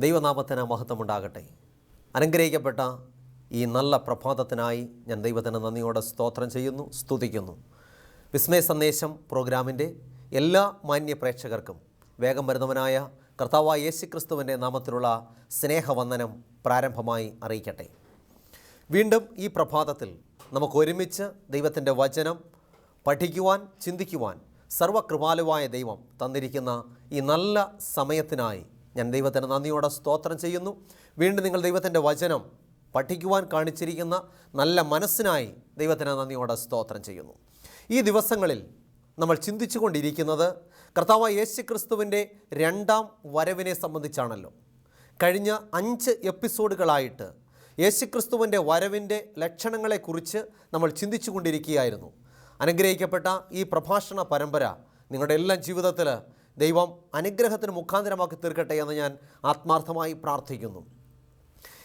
ദൈവനാമത്തിന് മഹത്വമുണ്ടാകട്ടെ. അനുഗ്രഹിക്കപ്പെട്ട ഈ നല്ല പ്രഭാതത്തിനായി ഞാൻ ദൈവത്തിന് നന്ദിയോടെ സ്തോത്രം ചെയ്യുന്നു സ്തുതിക്കുന്നു. വിസ്മയ സന്ദേശം പ്രോഗ്രാമിന്റെ എല്ലാ മാന്യ പ്രേക്ഷകർക്കും. വേഗം വരുന്നവനായ കർത്താവായ യേശു ക്രിസ്തുവിന്റെ നാമത്തിലുള്ള സ്നേഹവന്ദനം പ്രാരംഭമായി അറിയിക്കട്ടെ. വീണ്ടും ഈ പ്രഭാതത്തിൽ നമുക്ക് ഒരുമിച്ച് ദൈവത്തിന്റെ വചനം പഠിക്കുവാൻ ചിന്തിക്കുവാൻ സർവകൃപാലുവായ ദൈവം തന്നിരിക്കുന്ന ഈ നല്ല സമയത്തിനായി ഞാൻ ദൈവത്തിന് നന്ദിയോടെ സ്തോത്രം ചെയ്യുന്നു. വീണ്ടും നിങ്ങൾ ദൈവത്തിന്റെ വചനം പഠിക്കുവാൻ കാണിച്ചിരിക്കുന്ന നല്ല മനസ്സിനായി ദൈവത്തിന് നന്ദിയോടെ സ്തോത്രം ചെയ്യുന്നു. ഈ ദിവസങ്ങളിൽ നമ്മൾ ചിന്തിച്ചു കൊണ്ടിരിക്കുന്നത് കർത്താവ് യേശു ക്രിസ്തുവിന്റെ രണ്ടാം വരവിനെ സംബന്ധിച്ചാണല്ലോ. കഴിഞ്ഞ അഞ്ച് എപ്പിസോഡുകളായിട്ട് യേശുക്രിസ്തുവിന്റെ വരവിന്റെ ലക്ഷണങ്ങളെക്കുറിച്ച് നമ്മൾ ചിന്തിച്ചു കൊണ്ടിരിക്കുകയായിരുന്നു അനുഗ്രഹിക്കപ്പെട്ട ഈ പ്രഭാഷണ പരമ്പര നിങ്ങളുടെ എല്ലാം ജീവിതത്തിൽ ദൈവം അനുഗ്രഹത്തിന് മുഖാന്തരമാക്കി തീർക്കട്ടെ എന്ന് ഞാൻ ആത്മാർത്ഥമായി പ്രാർത്ഥിക്കുന്നു.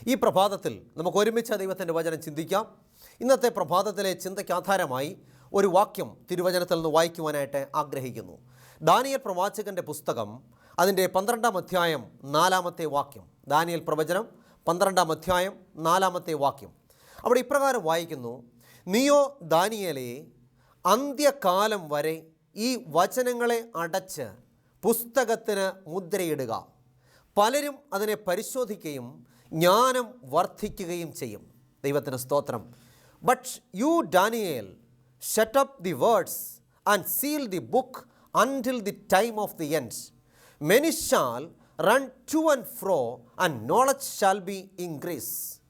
ഈ പ്രഭാതത്തിൽ നമുക്ക് ഒരുമിച്ച് ദൈവത്തിന്റെ വചനം ചിന്തിക്കാം. ഇന്നത്തെ പ്രഭാതത്തിലെ ചിന്തയ്ക്ക് ആധാരമായി ഒരു വാക്യം തിരുവചനത്തിൽ നിന്ന് വായിക്കുവാനായിട്ട് ആഗ്രഹിക്കുന്നു. ദാനിയൽ പ്രവാചകന്റെ പുസ്തകം അതിന്റെ പന്ത്രണ്ടാം അധ്യായം നാലാമത്തെ വാക്യം. ദാനിയൽ പ്രവചനം പന്ത്രണ്ടാം അധ്യായം നാലാമത്തെ വാക്യം. അവിടെ ഇപ്രകാരം വായിക്കുന്നു നിയോ ദാനിയലെ അന്ത്യകാലം വരെ ഈ വചനങ്ങളെ അടച്ച് പുസ്തകത്തിന് മുദ്രയിടുക. പലരും അതിനെ പരിശോധിക്കുകയും ജ്ഞാനം വർദ്ധിക്കുകയും ചെയ്യും. ദൈവത്തിന് സ്തോത്രം. But you Daniel shut up the words and seal the book until the time of the end many shall run to and fro and knowledge shall be increase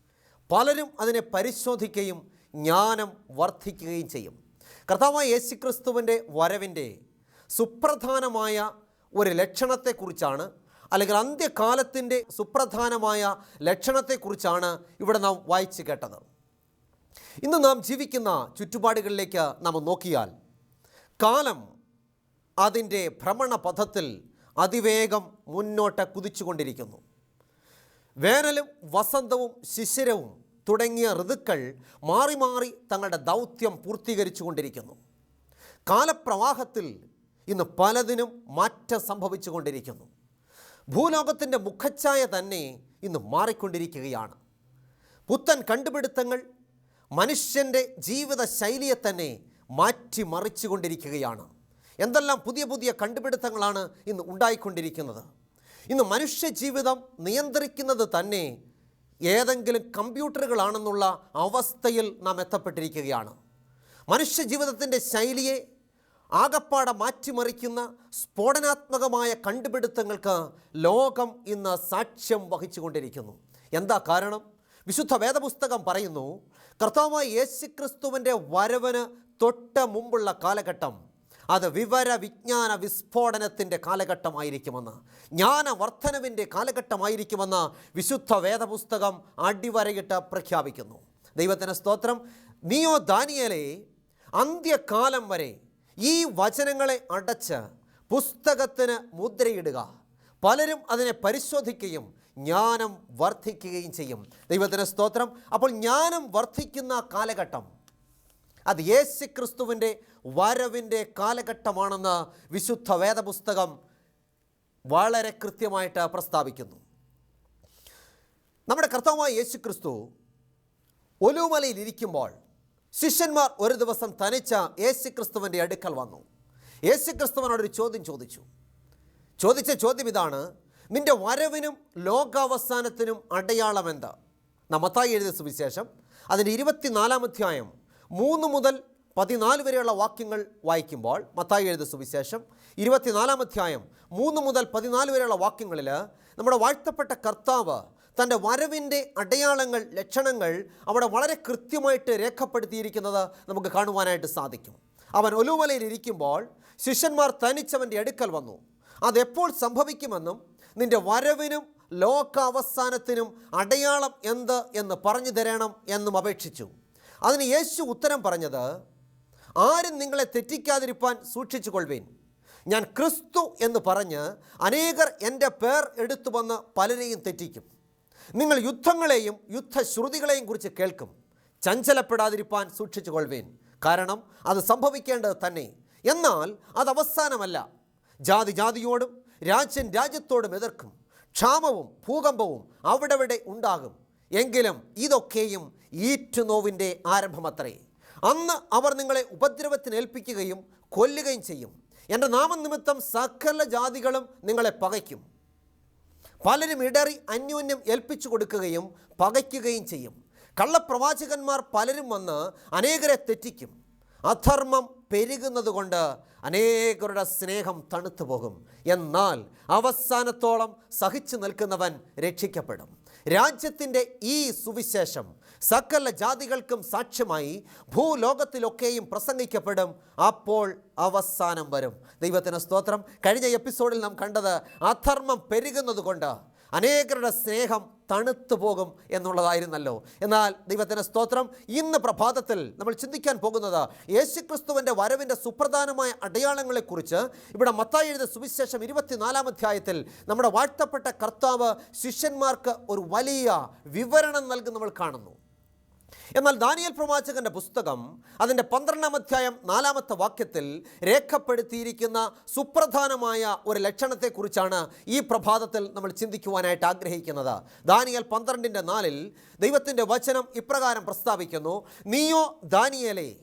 പലരും അതിനെ പരിശോധിക്കുകയും ജ്ഞാനം വർദ്ധിക്കുകയും ചെയ്യും. കർത്താവായ യേശുക്രിസ്തുവിന്റെ വരവിന്റെ സുപ്രധാനമായ ഒരു ലക്ഷണത്തെക്കുറിച്ചാണ് അല്ലെങ്കിൽ അന്ത്യകാലത്തിന്റെ സുപ്രധാനമായ ലക്ഷണത്തെക്കുറിച്ചാണ് ഇവിടെ നാം വായിച്ചു കേട്ടത്. ഇന്ന് നാം ജീവിക്കുന്ന ചുറ്റുപാടുകളിലേക്ക് നാം നോക്കിയാൽ കാലം അതിന്റെ ഭ്രമണപഥത്തിൽ അതിവേഗം മുന്നോട്ട് കുതിച്ചുകൊണ്ടിരിക്കുന്നു. വേനലും വസന്തവും ശിശിരവും തുടങ്ങിയ ഋതുക്കൾ മാറി മാറി തങ്ങളുടെ ദൗത്യം പൂർത്തീകരിച്ചു കൊണ്ടിരിക്കുന്നു കാലപ്രവാഹത്തിൽ ഇന്ന് പലതിനും മാറ്റം സംഭവിച്ചുകൊണ്ടിരിക്കുന്നു. ഭൂലോകത്തിന്റെ മുഖച്ഛായ തന്നെ ഇന്ന് മാറിക്കൊണ്ടിരിക്കുകയാണ്. പുത്തൻ കണ്ടുപിടുത്തങ്ങൾ മനുഷ്യന്റെ ജീവിത ശൈലിയെ തന്നെ മാറ്റിമറിച്ചു കൊണ്ടിരിക്കുകയാണ് എന്തെല്ലാം പുതിയ പുതിയ കണ്ടുപിടുത്തങ്ങളാണ് ഇന്ന് ഉണ്ടായിക്കൊണ്ടിരിക്കുന്നത്. ഇന്ന് മനുഷ്യ ജീവിതം നിയന്ത്രിക്കുന്നത് തന്നെ ഏതെങ്കിലും കമ്പ്യൂട്ടറുകളാണെന്നുള്ള അവസ്ഥയിൽ നാം എത്തപ്പെട്ടിരിക്കുകയാണ്. മനുഷ്യ ജീവിതത്തിന്റെ ശൈലിയെ ആകപ്പാടെ മാറ്റിമറിക്കുന്ന സ്ഫോടനാത്മകമായ കണ്ടുപിടുത്തങ്ങൾക്ക് ലോകം ഇന്ന് സാക്ഷ്യം വഹിച്ചുകൊണ്ടിരിക്കുന്നു. എന്താ കാരണം? വിശുദ്ധ വേദപുസ്തകം പറയുന്നു കർത്താവായ യേശുക്രിസ്തുവിന്റെ വരവന് തൊട്ട് മുമ്പുള്ള കാലഘട്ടം അത് വിവര വിജ്ഞാന വിസ്ഫോടനത്തിന്റെ കാലഘട്ടമായിരിക്കുമെന്ന് ജ്ഞാനവർദ്ധനവിന്റെ കാലഘട്ടമായിരിക്കുമെന്ന് വിശുദ്ധ വേദപുസ്തകം അടിവരയിട്ട് പ്രഖ്യാപിക്കുന്നു. ദൈവത്തിന്റെ സ്തോത്രം. നിയോ ദാനിയലെ അന്ത്യകാലം വരെ ഈ വചനങ്ങളെ അടച്ച് പുസ്തകത്തിന് മുദ്രയിടുക. പലരും അതിനെ പരിശോധിക്കുകയും ജ്ഞാനം വർദ്ധിക്കുകയും ചെയ്യും. ദൈവത്തിന്റെ സ്തോത്രം. അപ്പോൾ ജ്ഞാനം വർദ്ധിക്കുന്ന കാലഘട്ടം അത് യേശു ക്രിസ്തുവിന്റെ വരവിന്റെ കാലഘട്ടമാണെന്ന് വിശുദ്ധ വേദപുസ്തകം വളരെ കൃത്യമായിട്ട് പ്രസ്താവിക്കുന്നു. നമ്മുടെ കർത്താവായ യേശു ക്രിസ്തു ഒലുമലയിൽ ഇരിക്കുമ്പോൾ ശിഷ്യന്മാർ ഒരു ദിവസം തനിച്ച യേശു ക്രിസ്തുവിന്റെ അടുക്കൽ വന്നു. യേശു ക്രിസ്തുവനോടൊരു ചോദ്യം ചോദിച്ചു. ചോദിച്ച ചോദ്യം ഇതാണ് നിന്റെ വരവിനും ലോകാവസാനത്തിനും അടയാളം എന്താ? നമ്മത്തായി എഴുതിയ സുവിശേഷം അതിന്റെ ഇരുപത്തിനാലാം അധ്യായം മൂന്ന് മുതൽ പതിനാല് വരെയുള്ള വാക്യങ്ങൾ വായിക്കുമ്പോൾ മത്തായി എഴുതിയ സുവിശേഷം ഇരുപത്തിനാലാം അധ്യായം മൂന്ന് മുതൽ പതിനാല് വരെയുള്ള വാക്യങ്ങളിൽ നമ്മുടെ വാഴ്ത്തപ്പെട്ട കർത്താവ് തന്റെ വരവിന്റെ അടയാളങ്ങൾ ലക്ഷണങ്ങൾ അവിടെ വളരെ കൃത്യമായിട്ട് രേഖപ്പെടുത്തിയിരിക്കുന്നത് നമുക്ക് കാണുവാനായിട്ട് സാധിക്കും. അവൻ ഒലുവലയിലിരിക്കുമ്പോൾ ശിഷ്യന്മാർ തനിച്ചവന്റെ അടുക്കൽ വന്നു. അതെപ്പോൾ സംഭവിക്കുമെന്നും നിന്റെ വരവിനും ലോകാവസാനത്തിനും അടയാളം എന്ത് എന്ന് പറഞ്ഞു തരണം എന്നും അപേക്ഷിച്ചു. അതിന് യേശു ഉത്തരം പറഞ്ഞത് ആരും നിങ്ങളെ തെറ്റിക്കാതിരിപ്പാൻ സൂക്ഷിച്ചു കൊള്ളുവേൻ ഞാൻ ക്രിസ്തു എന്ന് പറഞ്ഞ് അനേകർ എന്റെ പേർ എടുത്തു വന്ന് പലരെയും തെറ്റിക്കും. നിങ്ങൾ യുദ്ധങ്ങളെയും യുദ്ധശ്രുതികളെയും കുറിച്ച് കേൾക്കും. ചഞ്ചലപ്പെടാതിരിപ്പാൻ സൂക്ഷിച്ചു കൊള്ളുവേൻ കാരണം അത് സംഭവിക്കേണ്ടത് തന്നെ. എന്നാൽ അത് അവസാനമല്ല. ജാതി ജാതിയോടും രാജ്യൻ രാജ്യത്തോടും എതിർക്കും. ക്ഷാമവും ഭൂകമ്പവും അവിടെവിടെ ഉണ്ടാകും. എങ്കിലും ഇതൊക്കെയും ഈറ്റുനോവിന്റെ ആരംഭമത്രേ. അന്ന് അവർ നിങ്ങളെ ഉപദ്രവത്തിന് ഏൽപ്പിക്കുകയും കൊല്ലുകയും ചെയ്യും. എന്റെ നാമനിമിത്തം സകല ജാതികളും നിങ്ങളെ പകയ്ക്കും. പലരും ഇടറി അന്യോന്യം ഏൽപ്പിച്ചു കൊടുക്കുകയും പകയ്ക്കുകയും ചെയ്യും. കള്ളപ്രവാചകന്മാർ പലരും വന്ന് അനേകരെ തെറ്റിക്കും. അധർമ്മം പെരുകുന്നത് കൊണ്ട് അനേകരുടെ സ്നേഹം തണുത്തു പോകും എന്നാൽ അവസാനത്തോളം സഹിച്ചു നിൽക്കുന്നവൻ രക്ഷിക്കപ്പെടും. രാജ്യത്തിന്റെ ഈ സുവിശേഷം സകല ജാതികൾക്കും സാക്ഷ്യമായി ഭൂലോകത്തിലൊക്കെയും പ്രസംഗിക്കപ്പെടും. അപ്പോൾ അവസാനം വരും. ദൈവത്തിന് സ്തോത്രം. കഴിഞ്ഞ എപ്പിസോഡിൽ നാം കണ്ടത് അധർമ്മം പെരുകുന്നത് കൊണ്ട് അനേകരുടെ സ്നേഹം തണുത്തു പോകും എന്നുള്ളതായിരുന്നല്ലോ. എന്നാൽ ദൈവത്തിന്റെ സ്തോത്രം. ഇന്ന് പ്രഭാതത്തിൽ നമ്മൾ ചിന്തിക്കാൻ പോകുന്നത് യേശുക്രിസ്തുവിന്റെ വരവിന്റെ സുപ്രധാനമായ അടയാളങ്ങളെക്കുറിച്ച്. ഇവിടെ മത്തായി എഴുതിയ സുവിശേഷം ഇരുപത്തിനാലാം അധ്യായത്തിൽ നമ്മുടെ വാഴ്ത്തപ്പെട്ട കർത്താവ് ശിഷ്യന്മാർക്ക് ഒരു വലിയ വിവരണം നൽകി നമ്മൾ കാണുന്നു. എന്നാൽ ദാനിയൽ പ്രവാചകന്റെ പുസ്തകം അതിന്റെ പന്ത്രണ്ടാം അധ്യായം നാലാമത്തെ വാക്യത്തിൽ രേഖപ്പെടുത്തിയിരിക്കുന്ന സുപ്രധാനമായ ഒരു ലക്ഷണത്തെക്കുറിച്ചാണ് ഈ പ്രഭാതത്തിൽ നമ്മൾ ചിന്തിക്കുവാനായിട്ട് ആഗ്രഹിക്കുന്നത്. ദാനിയൽ പന്ത്രണ്ടിന്റെ നാലിൽ ദൈവത്തിന്റെ വചനം ഇപ്രകാരം പ്രസ്താവിക്കുന്നു. നീയോ ദാനിയലെ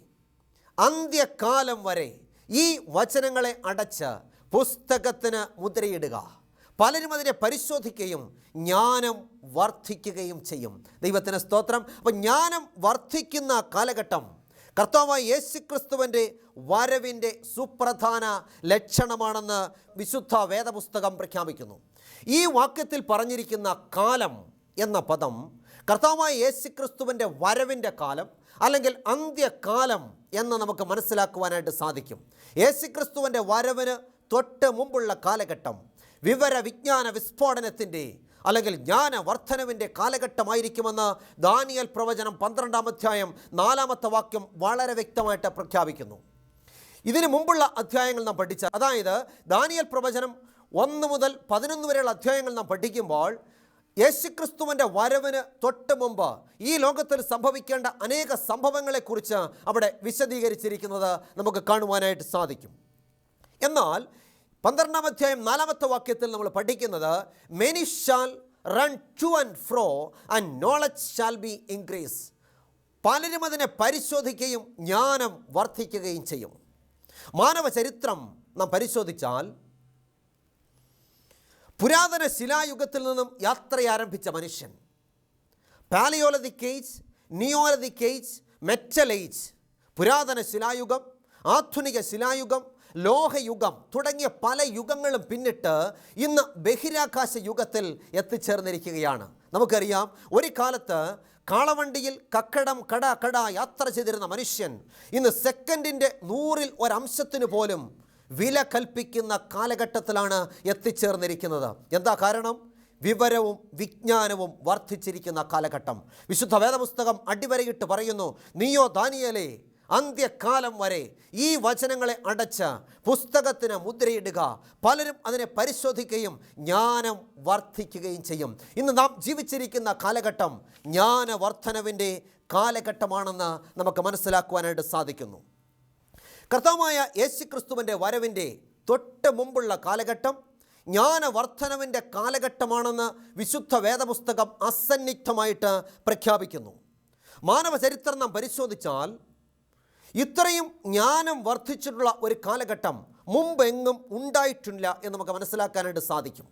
അന്ത്യകാലം വരെ ഈ വചനങ്ങളെ അടച്ച് പുസ്തകത്തിന് മുദ്രയിടുക. പലരും അതിനെ പരിശോധിക്കുകയും ജ്ഞാനം വർദ്ധിക്കുകയും ചെയ്യും. ദൈവത്തിന് സ്തോത്രം. അപ്പം ജ്ഞാനം വർദ്ധിക്കുന്ന കാലഘട്ടം കർത്താവായ യേശുക്രിസ്തുവിന്റെ വരവിന്റെ സുപ്രധാന ലക്ഷണമാണെന്ന് വിശുദ്ധ വേദപുസ്തകം പ്രഖ്യാപിക്കുന്നു. ഈ വാക്യത്തിൽ പറഞ്ഞിരിക്കുന്ന കാലം എന്ന പദം കർത്താവായ യേശുക്രിസ്തുവിന്റെ വരവിന്റെ കാലം അല്ലെങ്കിൽ അന്ത്യകാലം എന്ന് നമുക്ക് മനസ്സിലാക്കുവാനായിട്ട് സാധിക്കും. യേശുക്രിസ്തുവിന്റെ വരവിന് തൊട്ട് മുമ്പുള്ള കാലഘട്ടം വിവര വിജ്ഞാന വിസ്ഫോടനത്തിന്റെ അല്ലെങ്കിൽ ജ്ഞാനവർദ്ധനവിന്റെ കാലഘട്ടമായിരിക്കുമെന്ന് ദാനിയൽ പ്രവചനം പന്ത്രണ്ടാം അധ്യായം നാലാമത്തെ വാക്യം വളരെ വ്യക്തമായിട്ട് പ്രഖ്യാപിക്കുന്നു. ഇതിനു മുമ്പുള്ള അധ്യായങ്ങൾ നാം പഠിച്ച അതായത് ദാനിയൽ പ്രവചനം ഒന്ന് മുതൽ പതിനൊന്ന് വരെയുള്ള അധ്യായങ്ങൾ നാം പഠിക്കുമ്പോൾ യേശുക്രിസ്തുവിന്റെ വരവിന് തൊട്ട് മുമ്പ് ഈ ലോകത്തിൽ സംഭവിക്കേണ്ട അനേക സംഭവങ്ങളെക്കുറിച്ച് അവിടെ വിശദീകരിച്ചിരിക്കുന്നത് നമുക്ക് കാണുവാനായിട്ട് സാധിക്കും. എന്നാൽ പന്ത്രണ്ടാം അധ്യായം നാലാമത്തെ വാക്യത്തിൽ നമ്മൾ പഠിക്കുന്നത് many shall run to and fro and knowledge shall be increase പലരും അതിനെ പരിശോധിക്കുകയും ജ്ഞാനം വർദ്ധിക്കുകയും ചെയ്യും. മാനവ ചരിത്രം നാം പരിശോധിച്ചാൽ പുരാതന ശിലായുഗത്തിൽ നിന്നും യാത്ര ആരംഭിച്ച മനുഷ്യൻ paleolithic age neolithic age metal age പുരാതന ശിലായുഗം ആധുനിക ശിലായുഗം ലോഹയുഗം തുടങ്ങിയ പല യുഗങ്ങളും പിന്നിട്ട് ഇന്ന് ബഹിരാകാശ യുഗത്തിൽ എത്തിച്ചേർന്നിരിക്കുകയാണ്. നമുക്കറിയാം ഒരു കാലത്ത് കാളവണ്ടിയിൽ കക്കടം കട കട യാത്ര ചെയ്തിരുന്ന മനുഷ്യൻ ഇന്ന് സെക്കൻഡിന്റെ നൂറിൽ ഒരംശത്തിന് പോലും വില കൽപ്പിക്കുന്ന കാലഘട്ടത്തിലാണ് എത്തിച്ചേർന്നിരിക്കുന്നത്. എന്താ കാരണം? വിവരവും വിജ്ഞാനവും വർദ്ധിച്ചിരിക്കുന്ന കാലഘട്ടം. വിശുദ്ധ വേദപുസ്തകം അടിവരയിട്ട് പറയുന്നു നീയോ ദാനിയലേ അന്ത്യകാലം വരെ ഈ വചനങ്ങളെ അടച്ച് പുസ്തകത്തിന് മുദ്രയിടുക. പലരും അതിനെ പരിശോധിക്കുകയും ജ്ഞാനം വർദ്ധിക്കുകയും ചെയ്യും. ഇന്ന് നാം ജീവിച്ചിരിക്കുന്ന കാലഘട്ടം ജ്ഞാനവർദ്ധനവിന്റെ കാലഘട്ടമാണെന്ന് നമുക്ക് മനസ്സിലാക്കുവാനായിട്ട് സാധിക്കുന്നു. കർത്താവായ യേശു ക്രിസ്തുവിന്റെ വരവിന്റെ തൊട്ട് മുമ്പുള്ള കാലഘട്ടം ജ്ഞാനവർദ്ധനവിന്റെ കാലഘട്ടമാണെന്ന് വിശുദ്ധ വേദപുസ്തകം അസന്നിഗ്ധമായിട്ട് പ്രഖ്യാപിക്കുന്നു. മാനവ ചരിത്രം നാം പരിശോധിച്ചാൽ ഇത്രയും ജ്ഞാനം വർദ്ധിച്ചിട്ടുള്ള ഒരു കാലഘട്ടം മുമ്പെങ്ങും ഉണ്ടായിട്ടില്ല എന്ന് നമുക്ക് മനസ്സിലാക്കാനായിട്ട് സാധിക്കും.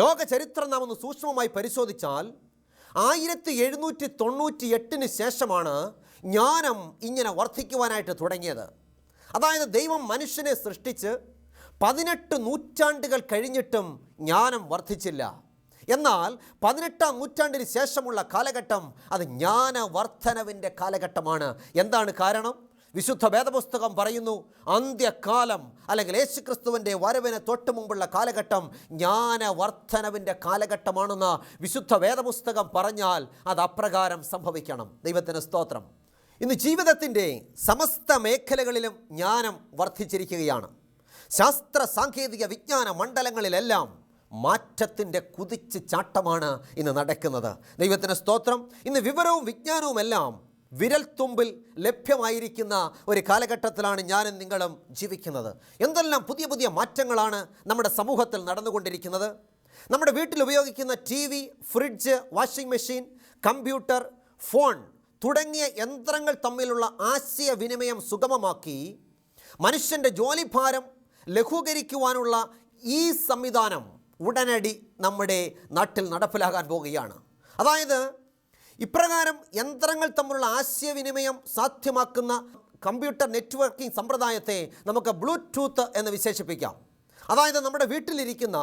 ലോക ചരിത്രം നാം ഒന്ന് സൂക്ഷ്മമായി പരിശോധിച്ചാൽ ആയിരത്തി എഴുന്നൂറ്റി തൊണ്ണൂറ്റി എട്ടിന് ശേഷമാണ് ജ്ഞാനം ഇങ്ങനെ വർദ്ധിക്കുവാനായിട്ട് തുടങ്ങിയത്. അതായത് ദൈവം മനുഷ്യനെ സൃഷ്ടിച്ച് പതിനെട്ട് നൂറ്റാണ്ടുകൾ കഴിഞ്ഞിട്ടും ജ്ഞാനം വർദ്ധിച്ചില്ല. എന്നാൽ പതിനെട്ടാം നൂറ്റാണ്ടിന് ശേഷമുള്ള കാലഘട്ടം അത് ജ്ഞാനവർദ്ധനവിന്റെ കാലഘട്ടമാണ്. എന്താണ് കാരണം? വിശുദ്ധ വേദപുസ്തകം പറയുന്നു അന്ത്യകാലം അല്ലെങ്കിൽ യേശുക്രിസ്തുവിന്റെ വരവിന് തൊട്ട് മുമ്പുള്ള കാലഘട്ടം ജ്ഞാനവർദ്ധനവിന്റെ കാലഘട്ടമാണെന്ന് വിശുദ്ധ വേദപുസ്തകം പറഞ്ഞാൽ അത് അപ്രകാരം സംഭവിക്കണം. ദൈവത്തിന് സ്തോത്രം. ഇന്ന് ജീവിതത്തിന്റെ സമസ്ത മേഖലകളിലും ജ്ഞാനം വർദ്ധിച്ചിരിക്കുകയാണ്. ശാസ്ത്ര സാങ്കേതിക വിജ്ഞാന മണ്ഡലങ്ങളിലെല്ലാം മാറ്റത്തിന്റെ കുതിച്ച് ചാട്ടമാണ് ഇന്ന് നടക്കുന്നത്. ദൈവത്തിന് സ്തോത്രം ഇന്ന് വിവരവും വിജ്ഞാനവുമെല്ലാം വിരൽത്തുമ്പിൽ ലഭ്യമായിരിക്കുന്ന ഒരു കാലഘട്ടത്തിലാണ് ഞാനും നിങ്ങളും ജീവിക്കുന്നത്. എന്തെല്ലാം പുതിയ പുതിയ മാറ്റങ്ങളാണ് നമ്മുടെ സമൂഹത്തിൽ നടന്നുകൊണ്ടിരിക്കുന്നത്? നമ്മുടെ വീട്ടിൽ ഉപയോഗിക്കുന്ന T V fridge washing machine computer phone തുടങ്ങിയ യന്ത്രങ്ങൾ തമ്മിലുള്ള ആശയവിനിമയം സുഗമമാക്കി മനുഷ്യന്റെ ജോലിഭാരം ലഘൂകരിക്കുവാനുള്ള ഈ സംവിധാനം ഉടനടി നമ്മുടെ നാട്ടിൽ നടപ്പിലാകാൻ പോവുകയാണ്. അതായത് ഇപ്രകാരം യന്ത്രങ്ങൾ തമ്മിലുള്ള ആശയവിനിമയം സാധ്യമാക്കുന്ന കമ്പ്യൂട്ടർ നെറ്റ്വർക്കിംഗ് സമ്പ്രദായത്തെ നമുക്ക് ബ്ലൂടൂത്ത് എന്ന് വിശേഷിപ്പിക്കാം. അതായത് നമ്മുടെ വീട്ടിലിരിക്കുന്ന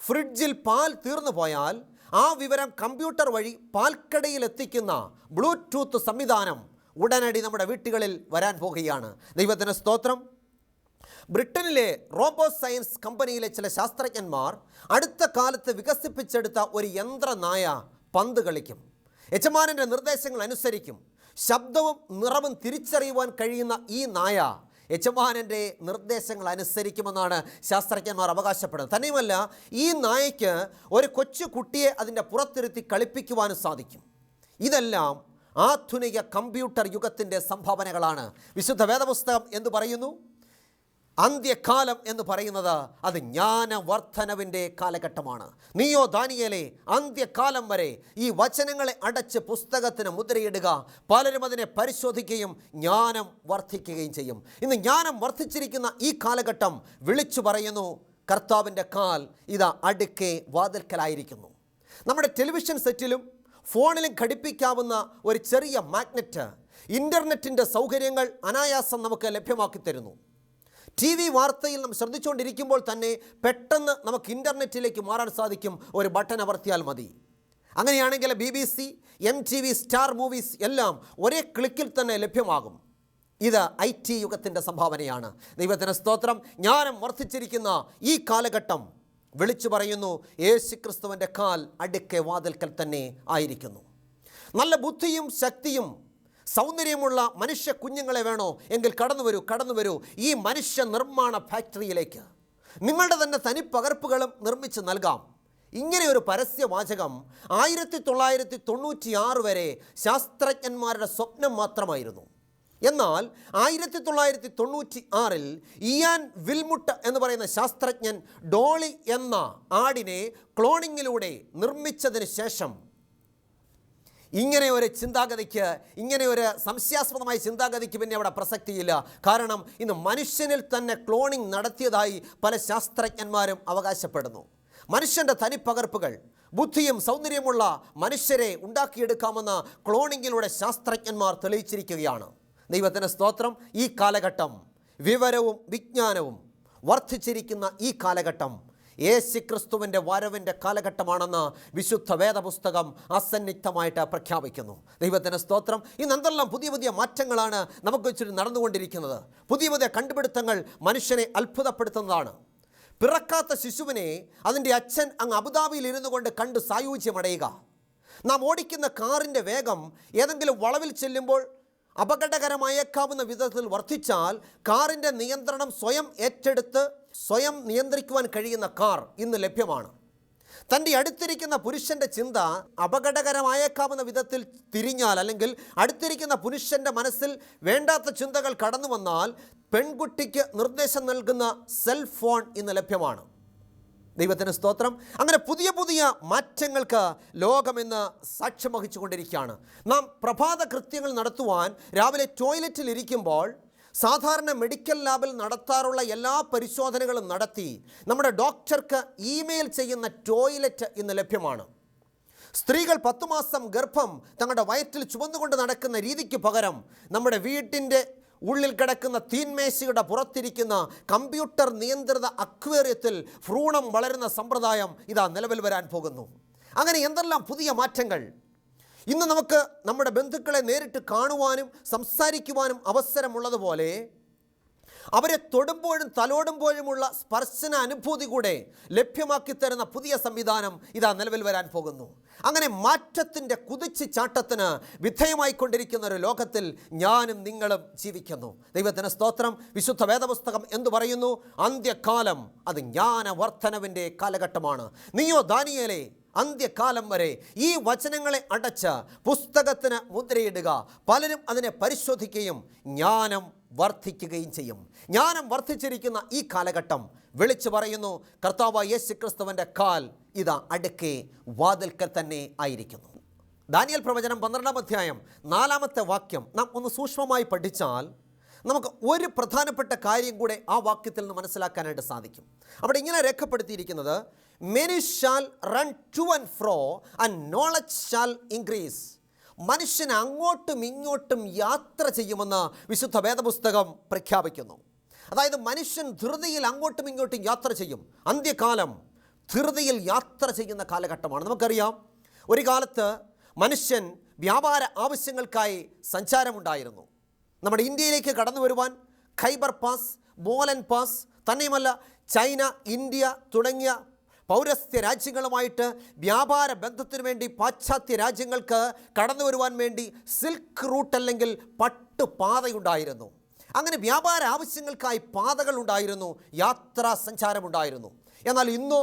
ഫ്രിഡ്ജിൽ പാൽ തീർന്നു പോയാൽ ആ വിവരം കമ്പ്യൂട്ടർ വഴി പാൽക്കടയിൽ എത്തിക്കുന്ന ബ്ലൂടൂത്ത് സംവിധാനം ഉടനടി നമ്മുടെ വീട്ടുകളിൽ വരാൻ പോകുകയാണ് ദൈവത്തിന്റെ സ്തോത്രം. ബ്രിട്ടനിലെ റോബോ സയൻസ് കമ്പനിയിലെ ചില ശാസ്ത്രജ്ഞന്മാർ അടുത്ത കാലത്ത് വികസിപ്പിച്ചെടുത്ത ഒരു യന്ത്രനായ പന്ത് കളിക്കും. യജമാനന്റെ നിർദ്ദേശങ്ങൾ അനുസരിക്കും. ശബ്ദവും നിറവും തിരിച്ചറിയുവാൻ കഴിയുന്ന ഈ നായ യജമാനന്റെ നിർദ്ദേശങ്ങൾ അനുസരിക്കുമെന്നാണ് ശാസ്ത്രജ്ഞന്മാർ അവകാശപ്പെടുന്നത്. തന്നെയുമല്ല ഈ നായയ്ക്ക് ഒരു കൊച്ചു കുട്ടിയെ അതിന്റെ പുറത്തിരുത്തി കളിപ്പിക്കുവാനും സാധിക്കും. ഇതെല്ലാം ആധുനിക കമ്പ്യൂട്ടർ യുഗത്തിന്റെ സംഭാവനകളാണ്. വിശുദ്ധ വേദപുസ്തകം എന്ന് പറയുന്നു? അന്ത്യകാലം എന്ന് പറയുന്നത് അത് ജ്ഞാനവർദ്ധനവിന്റെ കാലഘട്ടമാണ്. നീയോ ദാനിയലെ അന്ത്യകാലം വരെ ഈ വചനങ്ങളെ അടച്ച് പുസ്തകത്തിന് മുദ്രയിടുക പലരും അതിനെ പരിശോധിക്കുകയും ജ്ഞാനം വർദ്ധിക്കുകയും ചെയ്യും. ഇന്ന് ജ്ഞാനം വർദ്ധിച്ചിരിക്കുന്ന ഈ കാലഘട്ടം വിളിച്ചു പറയുന്നു കർത്താവിന്റെ കാൽ ഇതാ അടുക്കെ വാതിൽക്കലായിരിക്കുന്നു. നമ്മുടെ ടെലിവിഷൻ സെറ്റിലും ഫോണിലും ഘടിപ്പിക്കാവുന്ന ഒരു ചെറിയ മാഗ്നറ്റ് ഇന്റർനെറ്റിന്റെ സൗകര്യങ്ങൾ അനായാസം നമുക്ക് ലഭ്യമാക്കി തരുന്നു. ടി വി വാർത്തയിൽ നാം ശ്രദ്ധിച്ചുകൊണ്ടിരിക്കുമ്പോൾ തന്നെ പെട്ടെന്ന് നമുക്ക് ഇന്റർനെറ്റിലേക്ക് മാറാൻ സാധിക്കും ഒരു ബട്ടൺ അമർത്തിയാൽ മതി. അങ്ങനെയാണെങ്കിൽ B B C M T V star movies എല്ലാം ഒരേ ക്ലിക്കിൽ തന്നെ ലഭ്യമാകും. ഇത് ഐ ടി യുഗത്തിന്റെ സംഭാവനയാണ്. ദൈവത്തിന് സ്തോത്രം. ജ്ഞാനം വർദ്ധിച്ചിരിക്കുന്ന ഈ കാലഘട്ടം വിളിച്ചു പറയുന്നു യേശു ക്രിസ്തുവിന്റെ കാൽ അടുക്കെ വാതിൽക്കൽ തന്നെ ആയിരിക്കുന്നു. നല്ല ബുദ്ധിയും ശക്തിയും സൗന്ദര്യമുള്ള മനുഷ്യ കുഞ്ഞുങ്ങളെ വേണോ? എങ്കിൽ കടന്നു വരൂ കടന്നു വരൂ. ഈ മനുഷ്യ നിർമ്മാണ ഫാക്ടറിയിലേക്ക്. നിങ്ങളുടെ തന്നെ തനിപ്പകർപ്പുകളും നിർമ്മിച്ച് നൽകാം. ഇങ്ങനെ ഒരു പരസ്യവാചകം ആയിരത്തി തൊള്ളായിരത്തി തൊണ്ണൂറ്റി ആറ് വരെ ശാസ്ത്രജ്ഞന്മാരുടെ സ്വപ്നം മാത്രമായിരുന്നു. എന്നാൽ ആയിരത്തി തൊള്ളായിരത്തി തൊണ്ണൂറ്റി ആറിൽ ഇയാൻ വിൽമുട്ട് എന്ന് പറയുന്ന ശാസ്ത്രജ്ഞൻ ഡോളി എന്ന ആടിനെ ക്ലോണിങ്ങിലൂടെ നിർമ്മിച്ചതിന് ശേഷം ഇങ്ങനെ ഒരു ചിന്താഗതിക്ക് ഇങ്ങനെ ഒരു സംശയാസ്പദമായ ചിന്താഗതിക്ക് പിന്നെ അവിടെ പ്രസക്തിയില്ല. കാരണം ഇന്ന് മനുഷ്യനിൽ തന്നെ ക്ലോണിംഗ് നടത്തിയതായി പല ശാസ്ത്രജ്ഞന്മാരും അവകാശപ്പെടുന്നു. മനുഷ്യന്റെ തനിപ്പകർപ്പുകൾ ബുദ്ധിയും സൗന്ദര്യമുള്ള മനുഷ്യരെ ഉണ്ടാക്കിയെടുക്കാമെന്ന് ക്ലോണിങ്ങിലൂടെ ശാസ്ത്രജ്ഞന്മാർ തെളിയിച്ചിരിക്കുകയാണ്. ദൈവത്തിന്റെ സ്തോത്രം ഈ കാലഘട്ടം വിവരവും വിജ്ഞാനവും വർദ്ധിച്ചിരിക്കുന്ന ഈ കാലഘട്ടം യേശു ക്രിസ്തുവിന്റെ വരവിന്റെ കാലഘട്ടമാണെന്ന് വിശുദ്ധ വേദപുസ്തകം അസന്നിഗ്ധമായിട്ട് പ്രഖ്യാപിക്കുന്നു. ദൈവത്തിന് സ്തോത്രം. ഇന്ന് എന്തെല്ലാം പുതിയ പുതിയ മാറ്റങ്ങളാണ് നമുക്ക് വെച്ചിട്ട് നടന്നുകൊണ്ടിരിക്കുന്നത്. പുതിയ പുതിയ കണ്ടുപിടുത്തങ്ങൾ മനുഷ്യനെ അത്ഭുതപ്പെടുത്തുന്നതാണ്. പിറക്കാത്ത ശിശുവിനെ അതിന്റെ അച്ഛൻ അങ്ങ് അബുദാബിയിൽ ഇരുന്നു കൊണ്ട് കണ്ട് സായൂജ്യമടയുക. നാം ഓടിക്കുന്ന കാറിന്റെ വേഗം ഏതെങ്കിലും വളവിൽ ചെല്ലുമ്പോൾ അപകടകരമായേക്കാവുന്ന വിധത്തിൽ വർദ്ധിച്ചാൽ കാറിന്റെ നിയന്ത്രണം സ്വയം ഏറ്റെടുത്ത് സ്വയം നിയന്ത്രിക്കുവാൻ കഴിയുന്ന കാർ ഇന്ന് ലഭ്യമാണ്. തന്റെ അടുത്തിരിക്കുന്ന പുരുഷന്റെ ചിന്ത അപകടകരമായേക്കാവുന്ന വിധത്തിൽ തിരിഞ്ഞാൽ അല്ലെങ്കിൽ അടുത്തിരിക്കുന്ന പുരുഷന്റെ മനസ്സിൽ വേണ്ടാത്ത ചിന്തകൾ കടന്നു വന്നാൽ പെൺകുട്ടിക്ക് നിർദ്ദേശം നൽകുന്ന സെൽ ഫോൺ ഇന്ന് ലഭ്യമാണ്. ദൈവത്തിന് സ്തോത്രം. അങ്ങനെ പുതിയ പുതിയ മാറ്റങ്ങൾക്ക് ലോകമെന്ന് സാക്ഷ്യം വഹിച്ചുകൊണ്ടിരിക്കുകയാണ്. നാം പ്രഭാത കൃത്യങ്ങൾ നടത്തുവാൻ രാവിലെ ടോയ്ലറ്റിൽ ഇരിക്കുമ്പോൾ സാധാരണ മെഡിക്കൽ ലാബിൽ നടത്താറുള്ള എല്ലാ പരിശോധനകളും നടത്തി നമ്മുടെ ഡോക്ടർക്ക് ഇമെയിൽ ചെയ്യുന്ന ടോയ്ലറ്റ് ഇന്ന് ലഭ്യമാണ്. സ്ത്രീകൾ പത്തു മാസം ഗർഭം തങ്ങളുടെ വയറ്റിൽ ചുമന്നുകൊണ്ട് നടക്കുന്ന രീതിക്ക് പകരം നമ്മുടെ വീട്ടിന്റെ ഉള്ളിൽ കിടക്കുന്ന തീന്മേശയുടെ പുറത്തിരിക്കുന്ന കമ്പ്യൂട്ടർ നിയന്ത്രിത അക്വേറിയത്തിൽ ഭ്രൂണം വളരുന്ന സമ്പ്രദായം ഇതാ നിലവിൽ വരാൻ പോകുന്നു. അങ്ങനെ എന്തെല്ലാം പുതിയ മാറ്റങ്ങൾ? ഇന്ന് നമുക്ക് നമ്മുടെ ബന്ധുക്കളെ നേരിട്ട് കാണുവാനും സംസാരിക്കുവാനും അവസരമുള്ളതുപോലെ അവരെ തൊടുമ്പോഴും തലോടുമ്പോഴുമുള്ള സ്പർശന അനുഭൂതി കൂടെ ലഭ്യമാക്കി തരുന്ന പുതിയ സംവിധാനം ഇതാ നിലവിൽ വരാൻ പോകുന്നു. അങ്ങനെ മാറ്റത്തിന്റെ കുതിച്ചു ചാട്ടത്തിന് വിധേയമായിക്കൊണ്ടിരിക്കുന്ന ഒരു ലോകത്തിൽ ഞാനും നിങ്ങളും ജീവിക്കുന്നു. ദൈവത്തിന് സ്തോത്രം. വിശുദ്ധ വേദപുസ്തകം എന്തു പറയുന്നു? അന്ത്യകാലം അത് ജ്ഞാനവർദ്ധനവിന്റെ കാലഘട്ടമാണ്. നീയോ ദാനിയേലേ അന്ത്യകാലം വരെ ഈ വചനങ്ങളെ അടച്ച് പുസ്തകത്തിന് മുദ്രയിടുക. പലരും അതിനെ പരിശോധിക്കുകയും ജ്ഞാനം വർദ്ധിക്കുകയും ചെയ്യും. ജ്ഞാനം വർദ്ധിച്ചിരിക്കുന്ന ഈ കാലഘട്ടം വിളിച്ചു പറയുന്നു കർത്താവ് യേശു ക്രിസ്തുവിന്റെ കാൽ ഇതാ അടുക്കെ വാതിൽക്കൽ തന്നെ ആയിരിക്കുന്നു. ദാനിയൽ പ്രവചനം പന്ത്രണ്ടാം അധ്യായം നാലാമത്തെ വാക്യം നാം ഒന്ന് സൂക്ഷ്മമായി പഠിച്ചാൽ നമുക്ക് ഒരു പ്രധാനപ്പെട്ട കാര്യം കൂടെ ആ വാക്യത്തിൽ നിന്ന് മനസ്സിലാക്കാനായിട്ട് സാധിക്കും. അവിടെ ഇങ്ങനെ രേഖപ്പെടുത്തിയിരിക്കുന്നത് many shall run to and fro and knowledge shall increase മനുഷ്യൻ അങ്ങോട്ടും ഇങ്ങോട്ടും യാത്ര ചെയ്യുമെന്ന് വിശുദ്ധ വേദപുസ്തകം പ്രഖ്യാപിക്കുന്നു. അതായത് മനുഷ്യൻ ധൃതിയിൽ അങ്ങോട്ടും ഇങ്ങോട്ടും യാത്ര ചെയ്യും. അന്ത്യകാലം ധൃതിയിൽ യാത്ര ചെയ്യുന്ന കാലഘട്ടമാണ്. നമുക്കറിയാം ഒരു കാലത്ത് മനുഷ്യൻ വ്യാപാര ആവശ്യങ്ങൾക്കായി സഞ്ചാരമുണ്ടായിരുന്നു. നമ്മുടെ ഇന്ത്യയിലേക്ക് കടന്നു വരുവാൻ ഖൈബർ പാസ് ബോലൻ പാസ് തന്നെയുമല്ല ചൈന ഇന്ത്യ തുടങ്ങിയ പൗരസ്ത്യ രാജ്യങ്ങളുമായിട്ട് വ്യാപാര ബന്ധത്തിനു വേണ്ടി പാശ്ചാത്യ രാജ്യങ്ങൾക്ക് കടന്നു വരുവാൻ വേണ്ടി സിൽക്ക് റൂട്ട് അല്ലെങ്കിൽ പട്ടുപാതയുണ്ടായിരുന്നു അങ്ങനെ വ്യാപാര ആവശ്യങ്ങൾക്കായി പാതകൾ ഉണ്ടായിരുന്നു യാത്രാ സഞ്ചാരമുണ്ടായിരുന്നു എന്നാൽ ഇന്നോ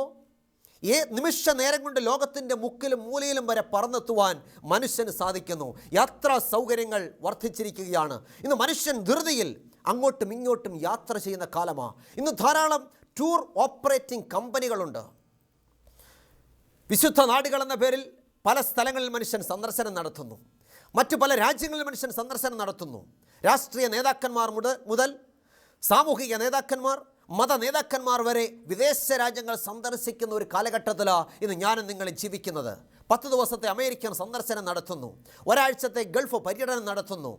ഏ നിമിഷ നേരം കൊണ്ട് ലോകത്തിന്റെ മുക്കിലും മൂലയിലും വരെ പറന്നെത്തുവാൻ മനുഷ്യന് സാധിക്കുന്നു. യാത്രാ സൗകര്യങ്ങൾ വർദ്ധിച്ചിരിക്കുകയാണ്. ഇന്ന് മനുഷ്യൻ ധൃതിയിൽ അങ്ങോട്ടും ഇങ്ങോട്ടും യാത്ര ചെയ്യുന്ന കാലമാണ് ഇന്ന് ധാരാളം ടൂർ ഓപ്പറേറ്റിംഗ് കമ്പനികളുണ്ട്. വിശുദ്ധ നാടുകൾ എന്ന പേരിൽ പല സ്ഥലങ്ങളിൽ മനുഷ്യൻ സന്ദർശനം നടത്തുന്നു. മറ്റു പല രാജ്യങ്ങളിൽ മനുഷ്യൻ സന്ദർശനം നടത്തുന്നു. രാഷ്ട്രീയ നേതാക്കന്മാർ മുതൽ സാമൂഹിക നേതാക്കന്മാർ മത നേതാക്കന്മാർ വരെ വിദേശ രാജ്യങ്ങൾ സന്ദർശിക്കുന്ന ഒരു കാലഘട്ടത്തിലാണ് ഇന്ന് ഞാനും നിങ്ങളും ജീവിക്കുന്നത്. പത്ത് ദിവസത്തെ അമേരിക്കൻ സന്ദർശനം നടത്തുന്നു. ഒരാഴ്ചത്തെ ഗൾഫ് പര്യടനം നടത്തുന്നു.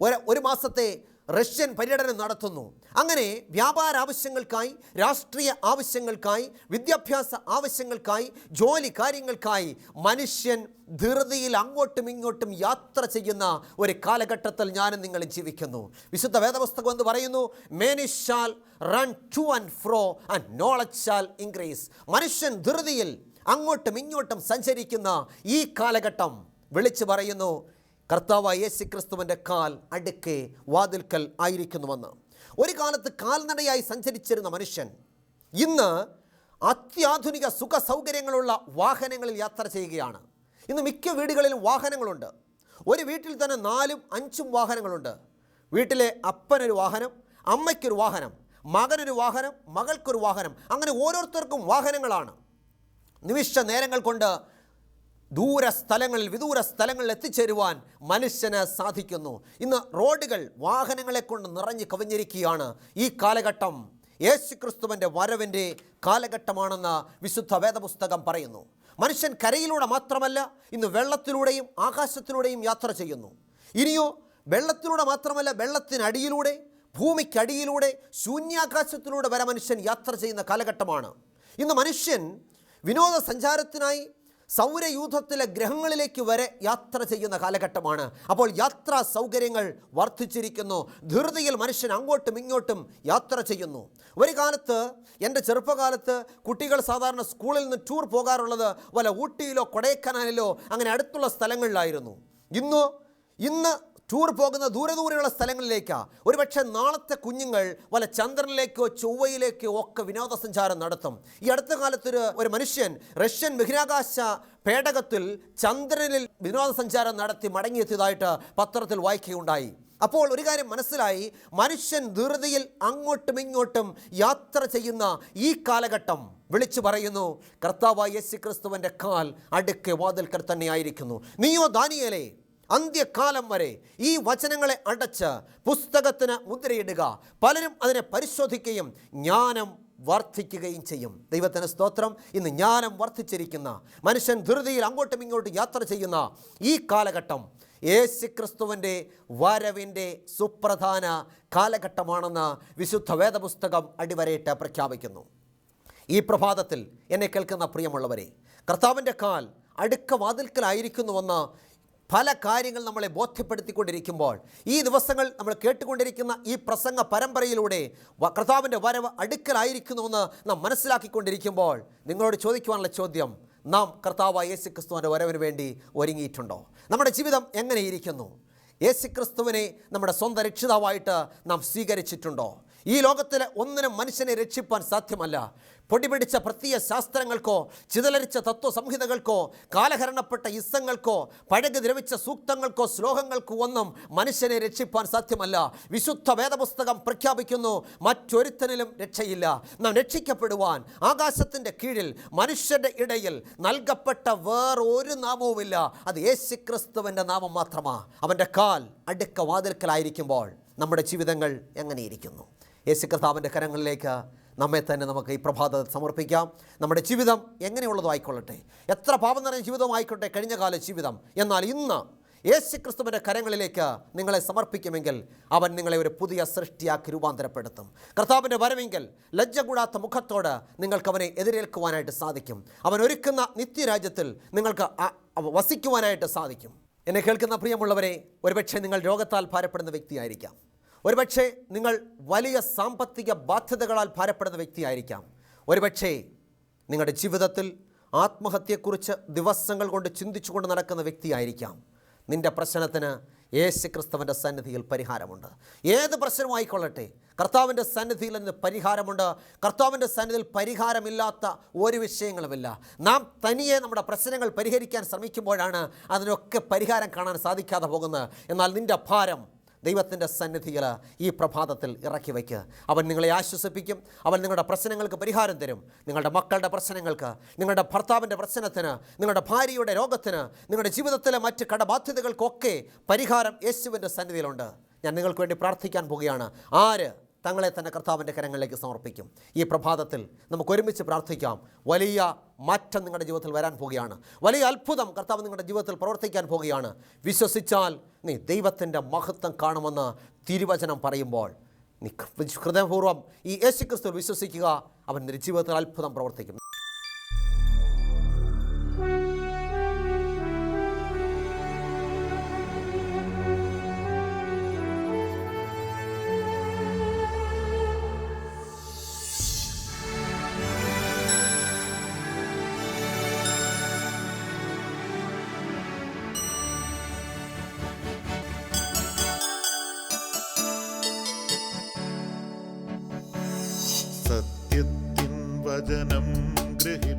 ഒരു ഒരു മാസത്തെ റഷ്യൻ പര്യടനം നടത്തുന്നു. അങ്ങനെ വ്യാപാര ആവശ്യങ്ങൾക്കായി രാഷ്ട്രീയ ആവശ്യങ്ങൾക്കായി വിദ്യാഭ്യാസ ആവശ്യങ്ങൾക്കായി ജോലി കാര്യങ്ങൾക്കായി മനുഷ്യൻ ധൃതിയിൽ അങ്ങോട്ടും ഇങ്ങോട്ടും യാത്ര ചെയ്യുന്ന ഒരു കാലഘട്ടത്തിൽ ഞാനും നിങ്ങളും ജീവിക്കുന്നു. വിശുദ്ധ വേദപുസ്തകം എന്ന് പറയുന്നു many shall run to and fro and knowledge shall increase മനുഷ്യൻ ധൃതിയിൽ അങ്ങോട്ടും ഇങ്ങോട്ടും സഞ്ചരിക്കുന്ന ഈ കാലഘട്ടം വിളിച്ചു പറയുന്നു കർത്താവായ യേശു ക്രിസ്തുവിന്റെ കാൽ അടുക്കെ വാതിൽക്കൽ ആയിരിക്കുന്നുവെന്ന്. ഒരു കാലത്ത് കാൽനടയായി സഞ്ചരിച്ചിരുന്ന മനുഷ്യൻ ഇന്ന് അത്യാധുനിക സുഖ സൗകര്യങ്ങളുള്ള വാഹനങ്ങളിൽ യാത്ര ചെയ്യുകയാണ്. ഇന്ന് മിക്ക വീടുകളിലും വാഹനങ്ങളുണ്ട്. ഒരു വീട്ടിൽ തന്നെ നാലും അഞ്ചും വാഹനങ്ങളുണ്ട്. വീട്ടിലെ അപ്പനൊരു വാഹനം അമ്മയ്ക്കൊരു വാഹനം മകനൊരു വാഹനം മകൾക്കൊരു വാഹനം അങ്ങനെ ഓരോരുത്തർക്കും വാഹനങ്ങളാണ്. നിമിഷ നേരങ്ങൾ കൊണ്ട് ദൂര സ്ഥലങ്ങളിൽ വിദൂര സ്ഥലങ്ങളിൽ എത്തിച്ചേരുവാൻ മനുഷ്യന് സാധിക്കുന്നു. ഇന്ന് റോഡുകൾ വാഹനങ്ങളെ കൊണ്ട് നിറഞ്ഞു കവിഞ്ഞിരിക്കുകയാണ്. ഈ കാലഘട്ടം യേശുക്രിസ്തുവിന്റെ വരവിന്റെ കാലഘട്ടമാണെന്ന് വിശുദ്ധ വേദപുസ്തകം പറയുന്നു. മനുഷ്യൻ കരയിലൂടെ മാത്രമല്ല ഇന്ന് വെള്ളത്തിലൂടെയും ആകാശത്തിലൂടെയും യാത്ര ചെയ്യുന്നു. ഇനിയോ വെള്ളത്തിലൂടെ മാത്രമല്ല വെള്ളത്തിനടിയിലൂടെ ഭൂമിക്കടിയിലൂടെ ശൂന്യാകാശത്തിലൂടെ വരെ മനുഷ്യൻ യാത്ര ചെയ്യുന്ന കാലഘട്ടമാണ്. ഇന്ന് മനുഷ്യൻ വിനോദസഞ്ചാരത്തിനായി സൗരയൂഥത്തിലെ ഗ്രഹങ്ങളിലേക്ക് വരെ യാത്ര ചെയ്യുന്ന കാലഘട്ടമാണ്. അപ്പോൾ യാത്രാ സൗകര്യങ്ങൾ വർദ്ധിച്ചിരിക്കുന്നു. ധൃതിയിൽ മനുഷ്യൻ അങ്ങോട്ടും ഇങ്ങോട്ടും യാത്ര ചെയ്യുന്നു. ഒരു കാലത്ത് എന്റെ ചെറുപ്പകാലത്ത് കുട്ടികൾ സാധാരണ സ്കൂളിൽ നിന്ന് ടൂർ പോകാറുള്ളത് വല്ല ഊട്ടിയിലോ കൊടൈക്കനാലിലോ അങ്ങനെ അടുത്തുള്ള സ്ഥലങ്ങളിലായിരുന്നു. ഇന്നോ ഇന്ന് ടൂർ പോകുന്ന ദൂരെ ദൂരെയുള്ള സ്ഥലങ്ങളിലേക്കാണ് ഒരുപക്ഷെ നാളത്തെ കുഞ്ഞുങ്ങൾ വല്ല ചന്ദ്രനിലേക്കോ ചൊവ്വയിലേക്കോ ഒക്കെ വിനോദസഞ്ചാരം നടത്തും. ഈ അടുത്ത കാലത്തൊരു ഒരു മനുഷ്യൻ റഷ്യൻ ബഹിരാകാശ പേടകത്തിൽ ചന്ദ്രനിൽ വിനോദസഞ്ചാരം നടത്തി മടങ്ങിയെത്തിയതായിട്ട് പത്രത്തിൽ വായിക്കുകയുണ്ടായി. അപ്പോൾ ഒരു കാര്യം മനസ്സിലായി. മനുഷ്യൻ ധൃതിയിൽ അങ്ങോട്ടും ഇങ്ങോട്ടും യാത്ര ചെയ്യുന്ന ഈ കാലഘട്ടം വിളിച്ചു പറയുന്നു കർത്താവായ യേശു ക്രിസ്തുവിന്റെ കാൽ അടുക്കെ വാതിൽക്കൽ തന്നെയായിരിക്കുന്നു. നീയോ ദാനിയേലേ അന്ത്യകാലം വരെ ഈ വചനങ്ങളെ അടച്ച് പുസ്തകത്തിന് മുദ്രയിടുക. പലരും അതിനെ പരിശോധിക്കുകയും ജ്ഞാനം വർദ്ധിക്കുകയും ചെയ്യും. ദൈവത്തിന് സ്തോത്രം. ഇന്ന് ജ്ഞാനം വർദ്ധിച്ചിരിക്കുന്ന മനുഷ്യൻ ധൃതിയിൽ അങ്ങോട്ടും ഇങ്ങോട്ടും യാത്ര ചെയ്യുന്ന ഈ കാലഘട്ടം യേശു ക്രിസ്തുവിന്റെ വരവിന്റെ സുപ്രധാന കാലഘട്ടമാണെന്ന് വിശുദ്ധ വേദപുസ്തകം അടിവരയിട്ട് പ്രഖ്യാപിക്കുന്നു. ഈ പ്രഭാതത്തിൽ എന്നെ കേൾക്കുന്ന പ്രിയമുള്ളവരെ കർത്താവിന്റെ കാൽ അടുക്ക വാതിൽക്കലായിരിക്കുന്നുവെന്ന് പല കാര്യങ്ങൾ നമ്മളെ ബോധ്യപ്പെടുത്തിക്കൊണ്ടിരിക്കുമ്പോൾ ഈ ദിവസങ്ങൾ നമ്മൾ കേട്ടുകൊണ്ടിരിക്കുന്ന ഈ പ്രസംഗ പരമ്പരയിലൂടെ കർത്താവിന്റെ വരവ് അടുക്കലായിരിക്കുന്നുവെന്ന് നാം മനസ്സിലാക്കിക്കൊണ്ടിരിക്കുമ്പോൾ നിങ്ങളോട് ചോദിക്കുവാനുള്ള ചോദ്യം നാം കർത്താവ് യേശു ക്രിസ്തുവിന്റെ വരവിന് വേണ്ടി ഒരുങ്ങിയിട്ടുണ്ടോ? നമ്മുടെ ജീവിതം എങ്ങനെയിരിക്കുന്നു? യേശു ക്രിസ്തുവിനെ നമ്മുടെ സ്വന്തം രക്ഷിതാവായിട്ട് നാം സ്വീകരിച്ചിട്ടുണ്ടോ? ഈ ലോകത്തിലെ ഒന്നിനും മനുഷ്യനെ രക്ഷിപ്പാൻ സാധ്യമല്ല. പൊടിപിടിച്ച പ്രത്യയ ശാസ്ത്രങ്ങൾക്കോ ചിതലരിച്ച തത്വസംഹിതകൾക്കോ കാലഹരണപ്പെട്ട ഇസ്സങ്ങൾക്കോ പഴകി ദ്രവിച്ച സൂക്തങ്ങൾക്കോ ശ്ലോകങ്ങൾക്കോ ഒന്നും മനുഷ്യനെ രക്ഷിപ്പാൻ സാധ്യമല്ല. വിശുദ്ധ വേദപുസ്തകം പ്രഖ്യാപിക്കുന്നു മറ്റൊരുത്തനിലും രക്ഷയില്ല. നാം രക്ഷിക്കപ്പെടുവാൻ ആകാശത്തിന്റെ കീഴിൽ മനുഷ്യരുടെ ഇടയിൽ നൽകപ്പെട്ട വേറൊരു നാമവുമില്ല. അത് യേശുക്രിസ്തുവിന്റെ നാമം മാത്രമാണ് അവന്റെ കാൽ അടുക്ക വാതിൽക്കലായിരിക്കുമ്പോൾ നമ്മുടെ ജീവിതങ്ങൾ എങ്ങനെയിരിക്കുന്നു യേശു കർത്താവിന്റെ കരങ്ങളിലേക്ക് നമ്മെ തന്നെ നമുക്ക് ഈ പ്രഭാതത്തിൽ സമർപ്പിക്കാം. നമ്മുടെ ജീവിതം എങ്ങനെയുള്ളതും ആയിക്കൊള്ളട്ടെ? എത്ര പാപം നിറഞ്ഞ ജീവിതമായിക്കോട്ടെ കഴിഞ്ഞ കാല ജീവിതം? എന്നാൽ ഇന്ന് യേശു ക്രിസ്തുവിന്റെ കരങ്ങളിലേക്ക് നിങ്ങളെ സമർപ്പിക്കുമെങ്കിൽ അവൻ നിങ്ങളെ ഒരു പുതിയ സൃഷ്ടിയാക്കി രൂപാന്തരപ്പെടുത്തും. കർത്താവിന്റെ വരവെങ്കിൽ ലജ്ജ കൂടാത്ത മുഖത്തോട് നിങ്ങൾക്ക് അവനെ എതിരേൽക്കുവാനായിട്ട് സാധിക്കും. അവൻ ഒരുക്കുന്ന നിത്യരാജ്യത്തിൽ നിങ്ങൾക്ക് വസിക്കുവാനായിട്ട് സാധിക്കും. എന്നെ കേൾക്കുന്ന പ്രിയമുള്ളവരെ ഒരുപക്ഷെ നിങ്ങൾ രോഗത്താൽ ഭാരപ്പെടുന്ന വ്യക്തിയായിരിക്കാം. ഒരുപക്ഷെ നിങ്ങൾ വലിയ സാമ്പത്തിക ബാധ്യതകളാൽ ഭാരപ്പെടുന്ന വ്യക്തിയായിരിക്കാം. ഒരുപക്ഷെ നിങ്ങളുടെ ജീവിതത്തിൽ ആത്മഹത്യയെക്കുറിച്ച് ദിവസങ്ങൾ കൊണ്ട് ചിന്തിച്ചുകൊണ്ട് നടക്കുന്ന വ്യക്തിയായിരിക്കാം. നിന്റെ പ്രശ്നത്തിന് യേശു ക്രിസ്തുവിന്റെ സന്നിധിയിൽ പരിഹാരമുണ്ട്. ഏത് പ്രശ്നമായിക്കൊള്ളട്ടെ കർത്താവിന്റെ സന്നിധിയിൽ നിന്ന് പരിഹാരമുണ്ട്. കർത്താവിന്റെ സന്നിധിയിൽ പരിഹാരമില്ലാത്ത ഒരു വിഷയങ്ങളുമില്ല. നാം തനിയെ നമ്മുടെ പ്രശ്നങ്ങൾ പരിഹരിക്കാൻ ശ്രമിക്കുമ്പോഴാണ് അതിനൊക്കെ പരിഹാരം കാണാൻ സാധിക്കാതെ പോകുന്നത്. എന്നാൽ നിന്റെ ഭാരം ദൈവത്തിന്റെ സന്നിധിയിൽ ഈ പ്രഭാതത്തിൽ ഇറക്കി വയ്ക്കുക അവൻ നിങ്ങളെ ആശ്വസിപ്പിക്കും. അവൻ നിങ്ങളുടെ പ്രശ്നങ്ങൾക്ക് പരിഹാരം തരും. നിങ്ങളുടെ മക്കളുടെ പ്രശ്നങ്ങൾക്ക് നിങ്ങളുടെ ഭർത്താവിന്റെ പ്രശ്നത്തിന് നിങ്ങളുടെ ഭാര്യയുടെ രോഗത്തിന് നിങ്ങളുടെ ജീവിതത്തിലെ മറ്റ് കടബാധ്യതകൾക്കൊക്കെ പരിഹാരം യേശുവിന്റെ സന്നിധിയിലുണ്ട്. ഞാൻ നിങ്ങൾക്ക് വേണ്ടി പ്രാർത്ഥിക്കാൻ പോവുകയാണ്. ആര് തങ്ങളെ തന്നെ കർത്താവിന്റെ കരങ്ങളിലേക്ക് സമർപ്പിക്കും. ഈ പ്രഭാതത്തിൽ നമുക്ക് ഒരുമിച്ച് പ്രാർത്ഥിക്കാം. വലിയ മാറ്റം നിങ്ങളുടെ ജീവിതത്തിൽ വരാൻ പോവുകയാണ്. വലിയ അത്ഭുതം കർത്താവ് നിങ്ങളുടെ ജീവിതത്തിൽ പ്രവർത്തിക്കാൻ പോവുകയാണ്. വിശ്വസിച്ചാൽ നീ ദൈവത്തിന്റെ മഹത്വം കാണുമെന്ന് തിരുവചനം പറയുമ്പോൾ നീ ഹൃദയപൂർവം ഈ യേശുക്രിസ്തു വിശ്വസിക്കുക. അവൻ നിന്റെ ജീവിതത്തിൽ അത്ഭുതം പ്രവർത്തിക്കും. വചനം ഗ്രഹിപ്പാൻ